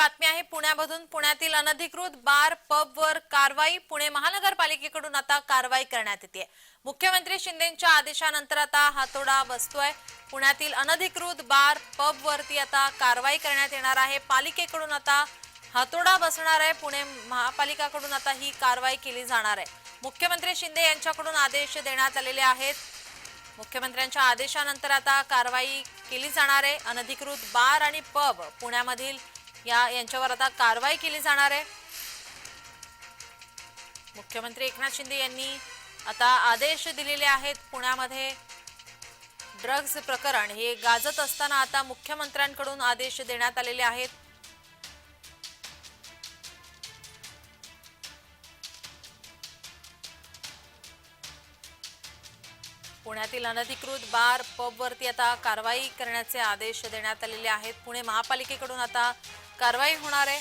बातमी आहे पुण्यामधून पुण्यातील अनधिकृत बार पबवर कारवाई पुणे महानगरपालिकेकडून आता कारवाई करण्यात येते. मुख्यमंत्री शिंदेच्या आदेशानंतर आता हातोडा बसतोय. पुण्यातील अनधिकृत बार पबवरती आता कारवाई करण्यात येणार आहे. पालिकेकडून आता हातोडा बसणार आहे. पुणे महापालिकाकडून आता ही कारवाई केली जाणार आहे. मुख्यमंत्री शिंदे यांच्याकडून आदेश देण्यात आलेले आहेत. मुख्यमंत्र्यांच्या आदेशानंतर आता कारवाई केली जाणार आहे. अनधिकृत बार आणि पब पुण्यामधील या यांच्यावर आता कारवाई केली जाणार आहे. मुख्यमंत्री एकनाथ शिंदे यांनी आता आदेश दिलेले आहेत पुण्यामध्ये. ड्रग्ज प्रकरण हे गाजत असताना आता मुख्यमंत्र्यांकडून आदेश देण्यात आलेले आहेत. पुण्यातील अनधिकृत बार पबवरती आता कारवाई करण्याचे आदेश देण्यात आलेले आहेत. पुणे महापालिकेकडून आता कारवाई होणार आहे.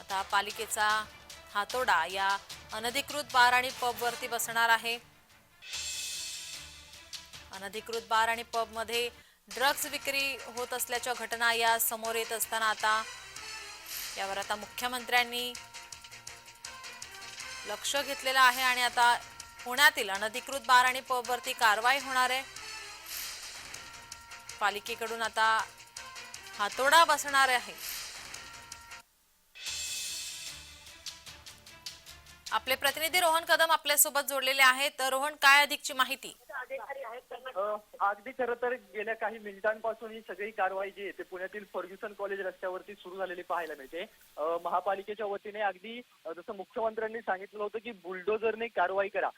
आता पालिकेचा हातोडा या अनधिकृत बार आणि पबवरती बसणार आहे. अनधिकृत बार आणि पबमध्ये ड्रग्ज विक्री होत असल्याच्या घटना या समोर येत असताना आता यावर आता मुख्यमंत्र्यांनी लक्ष घेतलेलं आहे आणि आता पुण्यातील अनधिकृत बार आणि पबवरती कारवाई होणार आहे. पालिकेकडून आता हातोडा बसणार आहे. आपले प्रतिनिधी रोहन कदम आपल्यासोबत जोडलेले आहेत. तर रोहन काय अधिकची माहिती? अगदी खरं तर गेल्या काही मिनिटांपासून ही सगळी कारवाई जी आहे ते पुण्यातील फर्ग्युसन कॉलेज रस्त्यावरती सुरू झालेली पाहायला मिळते. महापालिकेच्या वतीने अगदी जसं मुख्यमंत्र्यांनी सांगितलं होतं की बुलडोजरने कारवाई करा.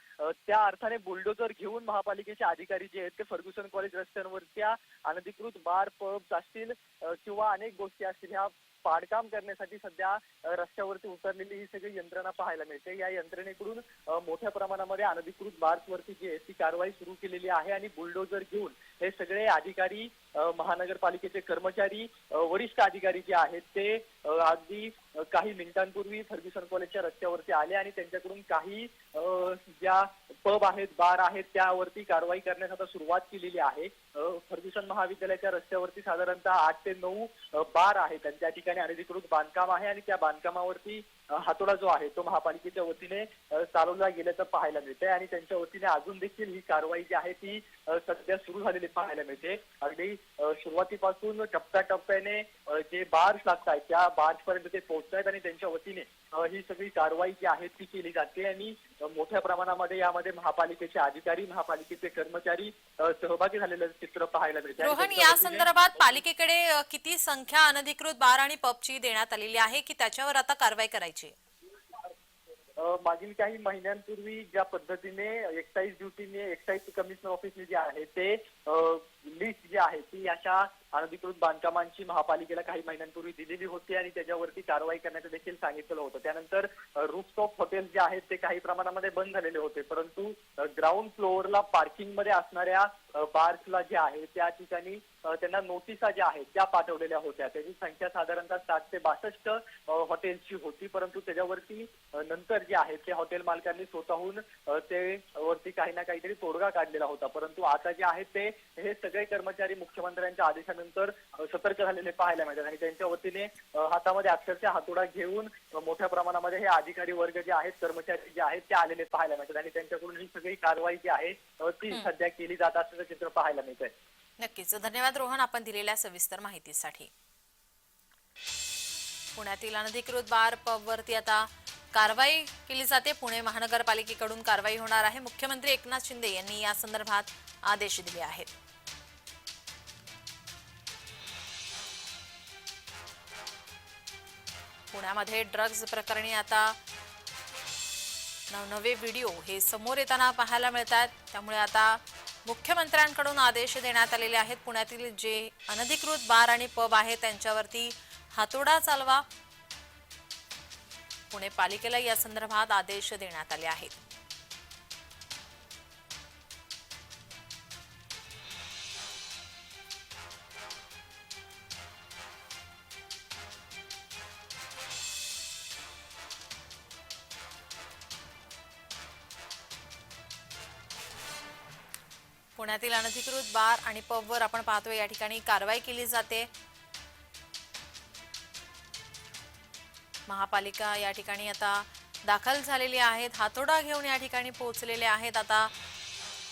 त्या अर्थाने बुलडोजर घेऊन महापालिकेचे अधिकारी जे आहेत ते फर्ग्युसन कॉलेज रस्त्यांवरच्या अनधिकृत बार पब्स असतील किंवा अनेक गोष्टी असतील. ह्या पाडकाम करण्यासाठी सध्या रस्त्यावरती उतरलेली ही सगळी यंत्रणा पाहायला मिळते. या यंत्रणेकडून मोठ्या प्रमाणामध्ये अनधिकृत बार्सवरती जी आहे ती कारवाई सुरू केलेली आहे आणि बुलडोजर घेऊन हे सगळे अधिकारी महानगरपालिकेचे कर्मचारी वरिष्ठ अधिकारी जे आहेत ते अगदी काही मिनिटांपूर्वी फर्ग्युसन कॉलेजच्या रस्त्यावरती आले आणि त्यांच्याकडून काही ज्या पब आहेत बार आहेत त्यावरती कारवाई करण्यास आता सुरुवात केलेली आहे. फर्ग्युसन महाविद्यालयाच्या रस्त्यावरती साधारणतः आठ ते नऊ बार आहेत आणि त्या ठिकाणी अनधिकृत बांधकाम आहे आणि त्या बांधकामावरती हातोडा जो आहे तो महापालिकेच्या वतीने चालवला गेल्याचं पाहायला मिळते आणि त्यांच्या वतीने अजून देखील ही कारवाई जी आहे ती सध्या सुरू झालेली पाहायला मिळते. अगदी सुरुवातीपासून टप्प्याटप्प्याने जे बार्स लागतात त्या बार्स पर्यंत ते पोहोचतायत आणि त्यांच्या वतीने ही सगळी कारवाई जी आहे ती केली जाते आणि मोठ्या प्रमाणामध्ये यामध्ये महापालिकेचे अधिकारी महापालिकेचे कर्मचारी सहभागी झालेलं चित्र पाहायला मिळते. रोहन या वतीने- संदर्भात पालिकेकडे किती संख्या अनधिकृत बार आणि पबची देण्यात आलेली आहे की त्याच्यावर आता कारवाई करायची? मागील काही महिन्यांपूर्वी ज्या पद्धतीने एक्साईज ड्युटीने एक्साईज कमिशनर ऑफिसने जे आहे ते लिस्ट जी आहे ती अशा अनधिकृत बांधकामांची महापालिकेला काही महिन्यांपूर्वी दिलेली होती आणि त्याच्यावरती कारवाई करण्याचं देखील सांगितलं होतं. त्यानंतर रूफटॉप हॉटेल जे आहेत ते काही प्रमाणामध्ये बंद झालेले होते. परंतु ग्राउंड फ्लोअरला पार्किंगमध्ये असणाऱ्या बार्सला जे आहे त्या ठिकाणी त्यांना नोटिसा ज्या आहेत त्या पाठवलेल्या होत्या. त्याची संख्या साधारणतः सात ते बासष्ट हॉटेलची होती. परंतु त्याच्यावरती नंतर जे आहे ते हॉटेल मालकांनी स्वतःहून ते वरती काही ना काहीतरी तोडगा काढलेला होता. परंतु आता जे आहे ते हे सगळे कर्मचारी मुख्यमंत्र्यांच्या आदेशानंतर सतर्क झालेले पाहायला मिळतात. आणि त्यांच्या वतीने हातामध्ये अक्षरशः हातोडा घेऊन मोठ्या प्रमाणामध्ये हे अधिकारी वर्ग जे आहेत कर्मचारी जे आहेत ते आलेले पाहायला मिळतात. आणि त्यांच्याकडून ही सगळी कारवाई जी आहे ती सध्या केली जात असल्याचं चित्र पाहायला मिळतंय. नक्कीच. धन्यवाद रोहन आपण दिलेल्या सविस्तर माहितीसाठी. पुण्यातील अनधिकृत बार पबवरती आता कारवाई केली जाते. पुणे महानगरपालिकेकडून कारवाई होणार आहे. मुख्यमंत्री एकनाथ शिंदे यांनी या संदर्भात आदेश दिले आहेत. पुण्यामध्ये ड्रग्ज प्रकरणी आता नवनवे व्हिडिओ हे समोर येताना पाहायला मिळत आहेत त्यामुळे आता मुख्यमंत्र्यांकडून आदेश देण्यात आलेले आहेत. पुण्यातील जे अनधिकृत बार आणि पब आहेत त्यांच्यावरती हातोडा चालवा. पुणे पालिकेला या संदर्भात आदेश देण्यात आले आहेत. पुण्यातील अनधिकृत बार आणि पबवर आपण पाहतोय या ठिकाणी कारवाई केली जाते. महापालिका या ठिकाणी आता दाखल झालेली आहेत हातोडा घेऊन या ठिकाणी पोहोचलेले आहेत. आता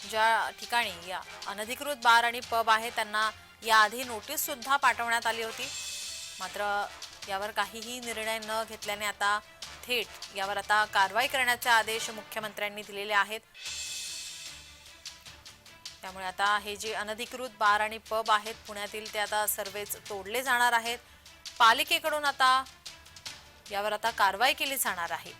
ज्या ठिकाणी या अनधिकृत बार आणि पब आहे त्यांना याआधी नोटीस सुद्धा पाठवण्यात आली होती. मात्र यावर काहीही निर्णय न घेतल्याने आता थेट यावर आता कारवाई करण्याचे आदेश मुख्यमंत्र्यांनी दिलेले आहेत. त्यामुळे आता हे जे अनधिकृत बार आणि पब आहेत पुण्यातील ते आता सर्वेच तोडले जाणार आहेत. पालिकेकडून आता यावर आता कारवाई केली जाणार आहे.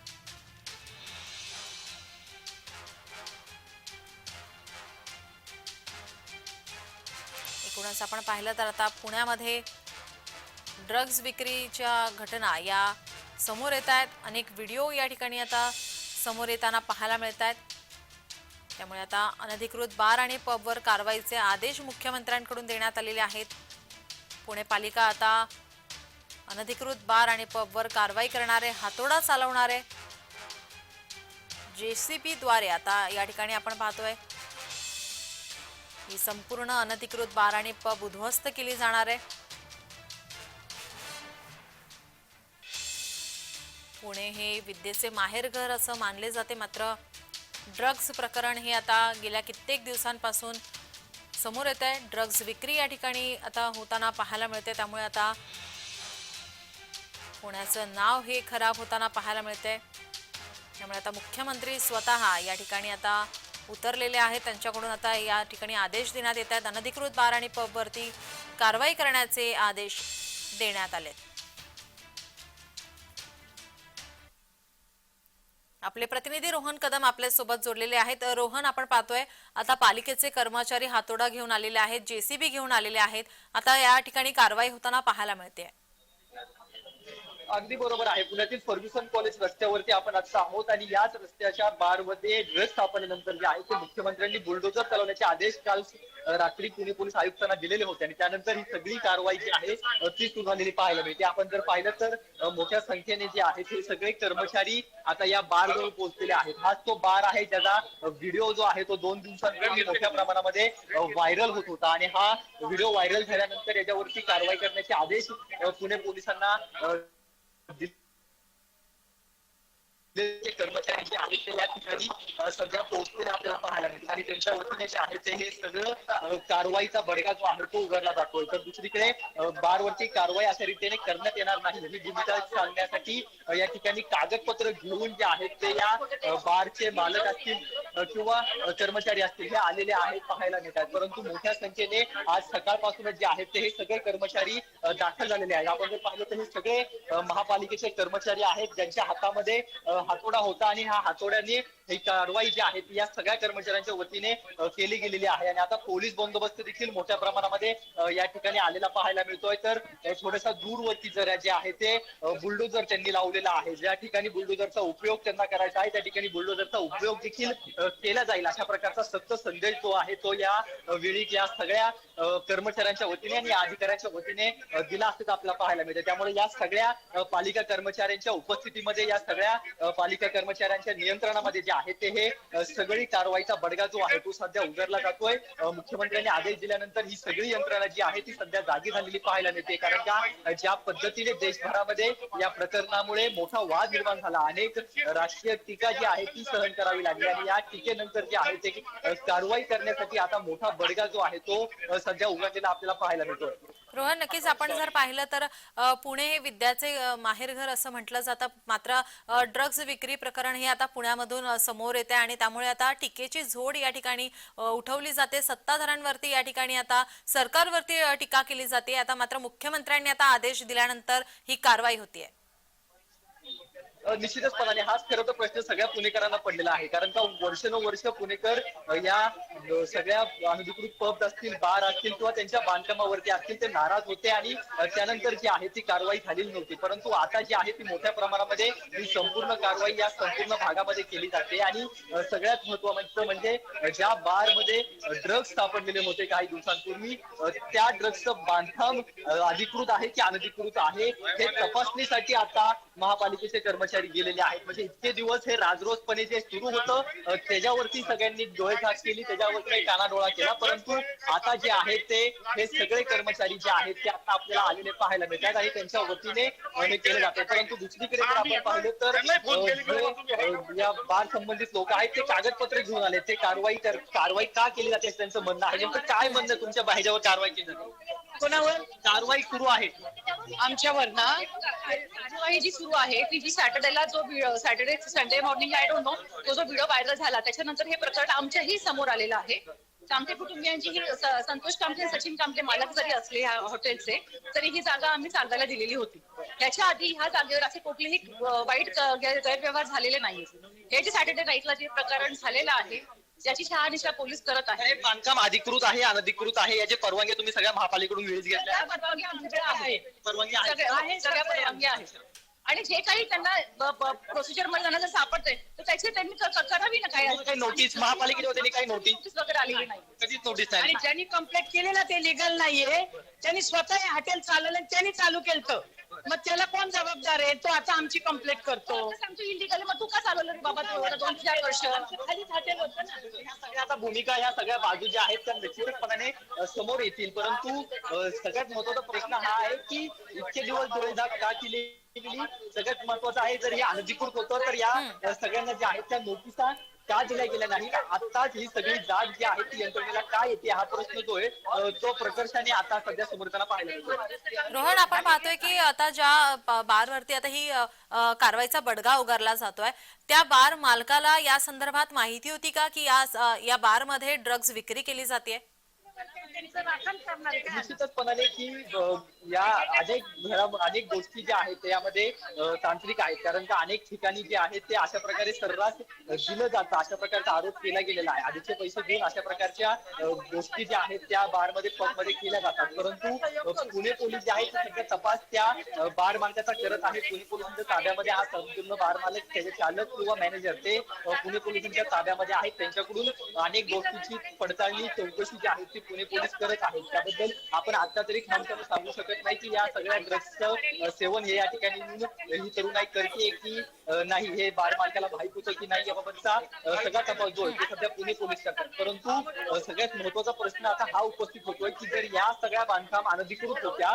एकूणच आपण पाहिलं तर आता पुण्यामध्ये ड्रग्ज विक्रीच्या घटना या समोर येत आहेत. अनेक व्हिडिओ या ठिकाणी आता समोर येताना पाहायला मिळत आहेत. त्यामुळे आता अनधिकृत बार आणि पबवर कारवाईचे आदेश मुख्यमंत्र्यांकडून देण्यात आलेले आहेत. पुणे पालिका आता अनधिकृत बार आणि पबवर कारवाई करणारे हातोडा चालवणारे जेसीबीद्वारे आता या ठिकाणी आपण पाहतोय. ही संपूर्ण अनधिकृत बार आणि पब उद्ध्वस्त केली जाणार आहे. पुणे हे विद्येचे माहेरघर असं मानले जाते मात्र ड्रग्ज प्रकरण हे आता गेल्या कित्येक दिवसांपासून समोर येत आहे. ड्रग्ज विक्री या ठिकाणी आता होताना पाहायला मिळते त्यामुळे आता पुण्याचं नाव हे खराब होताना पाहायला मिळते त्यामुळे आता मुख्यमंत्री स्वतः या ठिकाणी आता उतरलेले आहेत. त्यांच्याकडून आता या ठिकाणी आदेश देण्यात येत आहेत. अनधिकृत बार आणि पबवरती कारवाई करण्याचे आदेश देण्यात आले आपले प्रतिनिधी रोहन कदम आपल्यासोबत जोडलेले आहेत. रोहन आपण पाहतोय आता पालिकेचे कर्मचारी हातोडा घेऊन आलेले आहेत जेसीबी घेऊन आलेले आहेत. आता या ठिकाणी कारवाई होताना पाहायला मिळते अगदी बरोबर आहे. पुण्यातील फर्ग्युसन कॉलेज रस्त्यावरती आपण आता आहोत आणि याच रस्त्याच्या बारमध्ये ड्रग्ज स्थापनेनंतर जे आहे ते मुख्यमंत्र्यांनी बुलडोजर चालवण्याचे आदेश काल रात्री पुणे पोलीस आयुक्तांना दिलेले होते आणि त्यानंतर ही सगळी कारवाई जी आहे ती सुरू झालेली पाहायला मिळते. आपण जर पाहिलं तर मोठ्या संख्येने जे आहेत हे सगळे कर्मचारी आता या बारजवळ पोहोचलेले आहेत. हाच तो बार आहे ज्याचा व्हिडिओ जो आहे तो दोन दिवसांपूर्वी मोठ्या प्रमाणामध्ये व्हायरल होत होता आणि हा व्हिडिओ व्हायरल झाल्यानंतर याच्यावरती कारवाई करण्याचे आदेश पुणे पोलिसांना अ, जे कर्मचारी जे आहेत ते या ठिकाणी सध्या पोहोचलेले आपल्याला पाहायला मिळतील आणि त्यांच्या वतीने जे आहे ते हे सगळं कारवाईचा बडगा जो आहे तो उघडला जातोय. तर दुसरीकडे बारवरती कारवाई अशा रीतीने करण्यात येणार नाही. ही भूमिका सांगण्यासाठी या ठिकाणी कागदपत्र घेऊन जे आहेत ते या बारचे मालक असतील किंवा कर्मचारी असतील हे आलेले आहेत पाहायला मिळतात. परंतु मोठ्या संख्येने आज सकाळपासूनच जे आहेत ते हे सगळे कर्मचारी दाखल झालेले आहेत. आपण जर पाहिलं तर हे सगळे महापालिकेचे कर्मचारी आहेत ज्यांच्या हातामध्ये हातोडा होता आणि ह्या हातोड्याने ही कारवाई जी आहे ती या सगळ्या कर्मचाऱ्यांच्या वतीने केली गेलेली आहे. आणि आता पोलीस बंदोबस्त देखील मोठ्या प्रमाणामध्ये या ठिकाणी आलेला पाहायला मिळतोय. तर थोडासा दूरवरती जरा जे आहे ते बुलडोजर त्यांनी लावलेला आहे. ज्या ठिकाणी बुलडोजरचा उपयोग त्यांना करायचा आहे त्या ठिकाणी बुलडोजरचा उपयोग देखील केला जाईल अशा प्रकारचा सक्त संदेश जो आहे तो या वेळी या सगळ्या कर्मचाऱ्यांच्या वतीने आणि अधिकाऱ्यांच्या वतीने दिला असं आपल्याला पाहायला मिळते त्यामुळे या सगळ्या पालिका कर्मचाऱ्यांच्या उपस्थितीमध्ये या सगळ्या पालिका कर्मचाऱ्यांच्या नियंत्रणामध्ये जे आहे ते हे सगळी कारवाईचा बडगा जो आहे तो सध्या उघडला जातोय. मुख्यमंत्र्यांनी आदेश दिल्यानंतर ही सगळी यंत्रणा जी आहे ती सध्या जागी झालेली पाहायला मिळते. कारण का ज्या पद्धतीने देशभरामध्ये या प्रकरणामुळे मोठा वाद निर्माण झाला. अनेक राष्ट्रीय टीका जी आहे ती सहन करावी लागली. आणि या टीकेनंतर जे आहे ते कारवाई करण्यासाठी आता मोठा बडगा जो आहे तो सध्या उघडलेला आपल्याला पाहायला मिळतोय. रोहन नक्कीच आपण जर पाहिलं तर पुणे हे विद्याचे माहेरघर असं म्हटलं जातं. मात्र ड्रग्ज विक्री प्रकरण हे आता पुण्यामधून समोर येते आणि त्यामुळे आता टीकेची झोड या ठिकाणी उठवली जाते. सत्ताधाऱ्यांवरती या ठिकाणी आता सरकारवरती टीका केली जाते. आता मात्र मुख्यमंत्र्यांनी आता आदेश दिल्यानंतर ही कारवाई होतीये. अ, निश्चितच पणाने हाच खरं तर प्रश्न सगळ्या पुणेकरांना पडलेला आहे. कारण का वर्षानुवर्ष पुणेकर या सगळ्या अनधिकृत पब असतील बार असतील किंवा त्यांच्या बांधकामावरती असतील ते नाराज होते आणि त्यानंतर जी आहे ती कारवाई झालेली नव्हती. परंतु आता जी आहे ती मोठ्या प्रमाणामध्ये ही संपूर्ण कारवाई या संपूर्ण भागामध्ये केली जाते आणि सगळ्यात महत्वाचं म्हणजे ज्या बारमध्ये ड्रग्ज सापडलेले होते काही दिवसांपूर्वी त्या ड्रग्जचं बांधकाम अधिकृत आहे की अनधिकृत आहे हे तपासणीसाठी आता महापालिकेचे कर्मचारी गेलेले आहेत. म्हणजे इतके दिवस हे राजरोसपणे जे सुरू होतं त्याच्यावरती सगळ्यांनी डोळेझाक केली त्याच्या काही कानाडोळा केला परंतु आता जे आहेत ते हे सगळे कर्मचारी जे आहेत ते आता आपल्याला आलेले पाहायला मिळतात आणि त्यांच्या वतीने हे केलं जातं परंतु दुसरीकडे जर आपण पाहिलं तर या बार संबंधित लोक आहेत ते कागदपत्र घेऊन आले ते कारवाई कारवाई का केली जाते त्यांचं म्हणणं आहे. नेमकं काय म्हणणं तुमच्या बाहेरच्यावर कारवाई केली जाते? कोणावर कारवाई सुरू आहे? आमच्यावर ना? कारवाई जी सुरू आहे ती जी सॅटर्डेला जो Saturday Sunday morning I don't know तो जो व्हिडिओ व्हायरल झाला त्याच्यानंतर हे प्रकरण आमच्याही समोर आलेलं आहे. कामटे कुटुंबियांची ही संतोष कामटे सचिन कामटे मालक जरी असले ह्या हॉटेलचे तरी ही जागा आम्ही चालवायला दिलेली होती. त्याच्या आधी ह्या जागेवर असे कुठलेही वाईट गैरव्यवहार झालेले नाही हे जे सॅटर्डे नाईटला जे प्रकरण झालेलं आहे त्याची शहानिशा पोलीस करत आहे हे बांधकाम अधिकृत आहे अनधिकृत आहे. याचे परवानगी तुम्ही सगळ्या महापालिकेकडून वेळीच घेतल्या. परवानगी आमच्याकडे आहे परवानगी आहे सगळ्या आहे, सगळ्या परवानगी आहे आणि जे काही त्यांना प्रोसिजरमध्ये त्यांना जर सापडते तर त्याची त्यांनी क- क- करावी ना काय? काही नोटीस महापालिकेच्या वतीने काही नोटीस वगैरे आलेली नाही. कधीच नोटीस आणि नाही ज्यांनी कंप्लेंट केली ना ते लिगल नाहीये. त्यांनी स्वतः हे हॉटेल चालवलं आणि त्यांनी चालू केलं मग त्याला कोण जबाबदार आहे? तो आता आमची कंप्लेंट करतो. सांगतो इलिगल मग तू का चालवलं रे बाबा तू? एवढं दोन चार वर्ष. खालीच हॉटेल होतं ना. ह्या सगळ्या आता भूमिका ह्या सगळ्या बाजू ज्या आहेत त्या निश्चितपणाने अ, समोर येतील. परंतु अ, सगळ्यात महत्त्वाचा प्रश्न हा आहे की इतके दिवस डोळेझाक का केली गेली? सगळ्यात महत्वाचं आहे जर हे अनधिकृत होतं तर या अ, सगळ्यांना ज्या आहेत त्या नोटिसा का दिल्या गेल्या नाही? आताच ही सगळी जात जी आहे ती यंत्रणेला का येते? हा प्रश्न जो आहे तो प्रकर्षाने आता सध्या समोरताना पाहिला रोहन आपण पाहतोय की आता ज्या बारवरती आता ही कारवाईचा बडगा उगारला जातोय त्या बार मालकाला या संदर्भात माहिती होती का की या या बारमध्ये ड्रग्ज विक्री केली जाते निश्चितचपणाने की या अनेक घरा- अनेक गोष्टी ज्या आहेत त्यामध्ये तांत्रिक आहेत. कारण का अनेक ठिकाणी जे आहेत ते अशा प्रकारे सर्रास दिलं जातं. अशा प्रकारचा आरोप केला गेलेला आहे. आधीचे पैसे घेऊन अशा प्रकारच्या गोष्टी ज्या आहेत त्या बारमध्ये पबमध्ये केल्या जातात. परंतु पुणे पोलीस जे आहेत सध्या तपास त्या बार मालकाचा करत आहे पुणे पोलिसांच्या ताब्यामध्ये हा संपूर्ण बार मालक त्याचे चालक किंवा मॅनेजर ते पुणे पोलिसांच्या ताब्यामध्ये आहेत. त्यांच्याकडून अनेक गोष्टींची पडताळणी चौकशी जी आहे ती पुणे पोलीस करत आहेत. त्याबद्दल आपण आता तरी खामखाम सांगू शकत नाही की या सगळ्या ड्रग्सचं सेवन हे या ठिकाणी ही तरुणाई करते की नाही हे बार मालकाला माहीत होतं की नाही याबाबतचा सगळा तपास जो आहे तो सध्या पुणे पोलीस करतात. परंतु सगळ्यात महत्त्वाचा प्रश्न आता हा उपस्थित होतोय की जर या सगळ्या बांधकाम अनधिकृत होत्या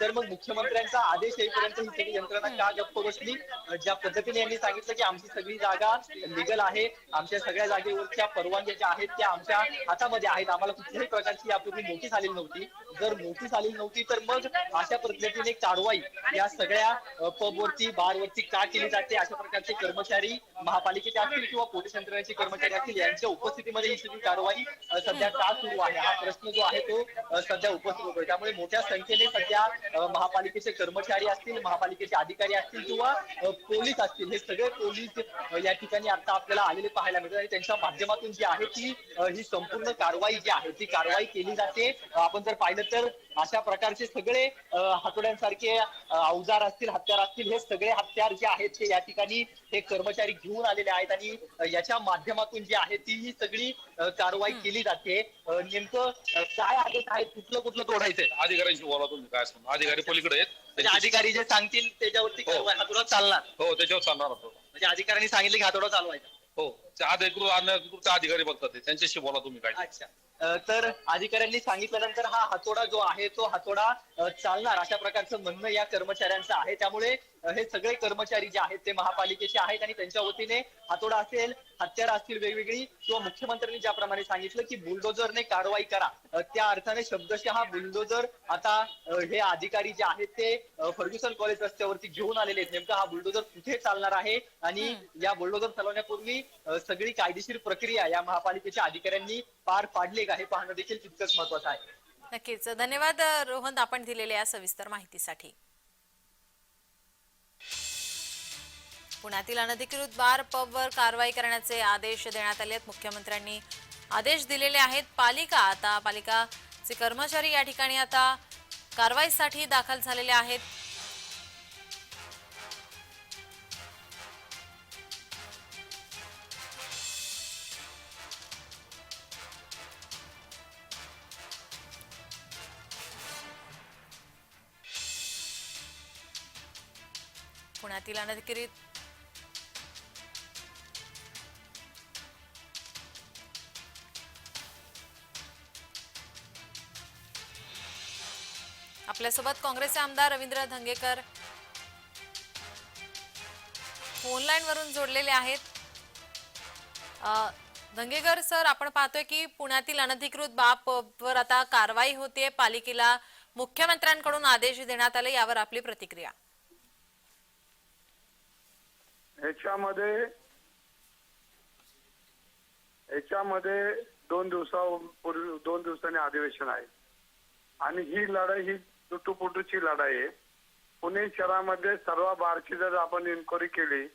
तर मग मुख्यमंत्र्यांचा आदेश येईपर्यंत ही सगळी यंत्रणा का गप्प बसली? ज्या पद्धतीने यांनी सांगितलं की आमची सगळी जागा लिगल आहे आमच्या सगळ्या जागेवरच्या परवानग्या ज्या आहेत त्या आमच्या हातामध्ये आहेत. आम्हाला कुठल्याही प्रकारची यापूर्वी नोटीस आलेली नव्हती. जर नोटीस आलेली नव्हती तर मग अशा पद्धतीने कारवाई या सगळ्या पबवरती बारवरती का केली जाते? अशा प्रकारचे कर्मचारी महापालिकेचे असतील किंवा पोलीस यंत्रणेचे कर्मचारी असतील यांच्या उपस्थितीमध्ये ही सगळी कारवाई सध्या का सुरू आहे? हा प्रश्न जो आहे तो सध्या उपस्थित होतोय. त्यामुळे मोठ्या संख्येने सध्या महापालिकेचे कर्मचारी असतील महापालिकेचे अधिकारी असतील किंवा पोलीस असतील हे सगळे पोलीस या ठिकाणी आता आपल्याला आलेले पाहायला मिळतात. आणि त्यांच्या माध्यमातून जी आहे ती ही संपूर्ण कारवाई जी आहे ती कारवाई केली जाते. अ, आपण जर पाहिलं तर अशा प्रकारचे सगळे हातोड्यांसारखे अवजार असतील हत्यार असतील हे सगळे हत्यार जे आहेत ते या ठिकाणी हे कर्मचारी घेऊन आलेले आहेत आणि याच्या माध्यमातून जी आहे ती ही सगळी कारवाई केली जाते. नेमकं काय आहे काय कुठलं कुठलं तोडायचंय? अधिकाऱ्यांशी बोला तुम्ही काय असं अधिकारी पलीकडे आहेत. म्हणजे अधिकारी जे सांगतील त्याच्यावरती हो. कारवाई हातोडा चालणार. हो त्याच्यावर चालणार होतो म्हणजे अधिकाऱ्यांनी सांगितले की हातोडा चालवायचा. हो ते अधिकृत अनधिकृत अधिकारी बघतात ते. त्यांच्याशी बोला तुम्ही काय. अच्छा. तर अधिकाऱ्यांनी सांगितल्यानंतर हा हातोडा जो आहे तो हातोडा चालणार. अशा प्रकारचं म्हणणं या कर्मचाऱ्यांचं आहे. त्यामुळे हे सगळे कर्मचारी जे आहेत ते महापालिकेचे आहेत आणि त्यांच्या वतीने हातोडा असेल हत्यार असतील वेगवेगळी किंवा मुख्यमंत्र्यांनी ज्याप्रमाणे सांगितलं की बुलडोजरने कारवाई करा. त्या अर्थाने शब्दशः हा बुलडोजर आता हे अधिकारी जे आहेत ते फर्ग्युसन कॉलेज रस्त्यावरती घेऊन आलेले आहेत. नेमका हा बुलडोजर कुठे चालणार आहे? आणि या बुलडोजर चालवण्यापूर्वी सगळी कायदेशीर प्रक्रिया या महापालिकेच्या अधिकाऱ्यांनी पार पाडली का? हे पाहणं देखील तितकंच महत्वाचं आहे. नक्कीच. धन्यवाद रोहन आपण दिलेल्या या सविस्तर माहितीसाठी. पुण्यातील अनधिकृत बार पबवर कारवाई करण्याचे आदेश देण्यात आले आहेत. मुख्यमंत्र्यांनी आदेश दिलेले आहेत. पालिका आता पालिकाचे कर्मचारी या ठिकाणी आता कारवाईसाठी दाखल झालेले आहेत. Dilan Adkirit. आपल्यासोबत काँग्रेसचे आमदार रवींद्र धंगेकर फोनलाईन वरून जोडलेले आहेत. धंगेकर सर आपण पाहतोय की पुण्यातील अनधिकृत बापवर आता कारवाई होतीये. पालिकेला मुख्यमंत्र्यांकडून आदेश देण्यात आले यावर आपली प्रतिक्रिया. ह्याच्यामध्ये ह्याच्यामध्ये दोन दिवसापूर्वी दोन दिवसांनी अधिवेशन आहे. आणि ही लढाई ही तुटूपुटूची लढाई आहे. पुणे शहरामध्ये सर्व बारची जर आपण इन्क्वायरी केली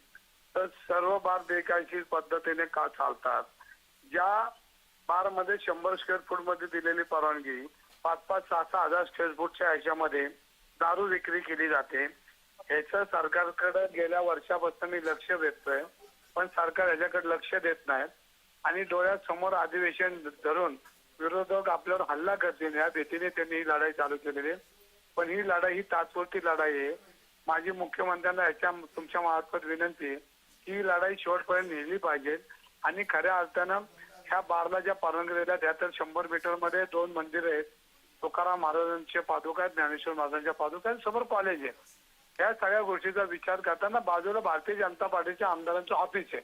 तर सर्व बार बेकायशीर पद्धतीने का चालतात? ज्या बारमध्ये शंभर स्क्वेअर फूटमध्ये दिलेली परवानगी पाच पाच सहा सहा हजार स्क्वेअर फूटच्या ह्याच्यामध्ये दारू विक्री केली जाते. ह्याचं सरकारकडे गेल्या वर्षापासून मी लक्ष देतोय. पण सरकार ह्याच्याकडे लक्ष देत नाही आणि डोळ्यासमोर अधिवेशन धरून विरोधक आपल्यावर हल्ला करतील या भीतीने त्यांनी ही लढाई चालू केलेली आहे. पण ही लढाई ही तात्पुरती लढाई आहे. माझी मुख्यमंत्र्यांना याच्या तुमच्या मार्फत विनंती आहे की ही लढाई शेवटपर्यंत नेली पाहिजे. आणि खऱ्या अर्थानं ह्या बारला ज्या परवानगी दिल्या त्या तर शंभर मीटरमध्ये दोन मंदिर आहेत. तुकाराम महाराजांचे पादुका आहेत ज्ञानेश्वर महाराजांच्या पादुका आहेत समोर कॉलेज आहे. या सगळ्या गोष्टीचा विचार करताना बाजूला भारतीय जनता पार्टीच्या आमदारांचं ऑफिस आहे.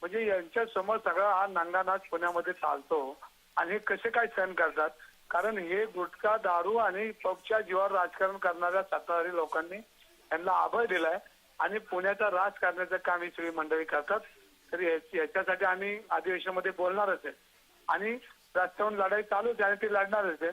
म्हणजे यांच्या समोर सगळा हा नांगानाच पुण्यामध्ये चालतो. आणि हे कसे काय सहन करतात? कारण हे गुटखा दारू आणि पबच्या जीवावर राजकारण करणाऱ्या सत्ताधारी लोकांनी यांना आभार दिलाय. आणि पुण्याचा राज करण्याचं काम ही सगळी मंडळी करतात. तर याच्यासाठी आम्ही अधिवेशनामध्ये बोलणारच आहे. आणि रस्त्यावरून लढाई चालूच आहे आणि ती लढणारच आहे.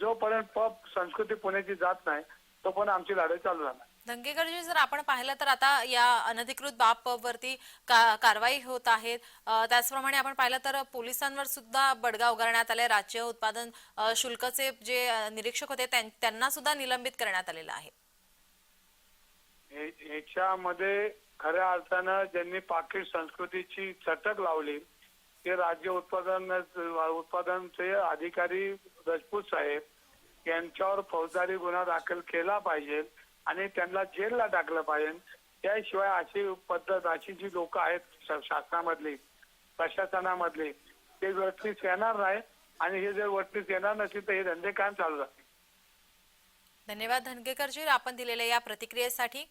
जोपर्यंत पब संस्कृती पुण्याची जात नाही तोपर्यंत आमची लढाई चालू राहणार. धंगेकरजी जर आपण पाहिलं तर आता या अनधिकृत बाप वरती का, कारवाई होत आहे त्याचप्रमाणे आपण पाहिलं तर पोलिसांवर सुद्धा बडगा उगारण्यात आले राज्य उत्पादन शुल्कचे जे निरीक्षक होते त्यांना सुद्धा निलंबित करण्यात आलेलं आहे. ह्याच्यामध्ये खऱ्या अर्थानं ज्यांनी पाकिट संस्कृतीची चटक लावली ते राज्य उत्पादन उत्पादनचे अधिकारी राजपूत साहेब यांच्यावर फौजदारी गुन्हा दाखल केला पाहिजे. आणि त्यांना जेलला टाकलं पाहिजे. त्याशिवाय अशी पद्धत अशी जी लोक आहेत शासनामधली प्रशासनामधली ते वरतीच येणार नाही आणि हे जर वरतीच येणार नसेल तर हे धंदे काम चालू राहतील. धन्यवाद धनगेकरजी. आपण दिलेल्या या प्रतिक्रियेसाठी.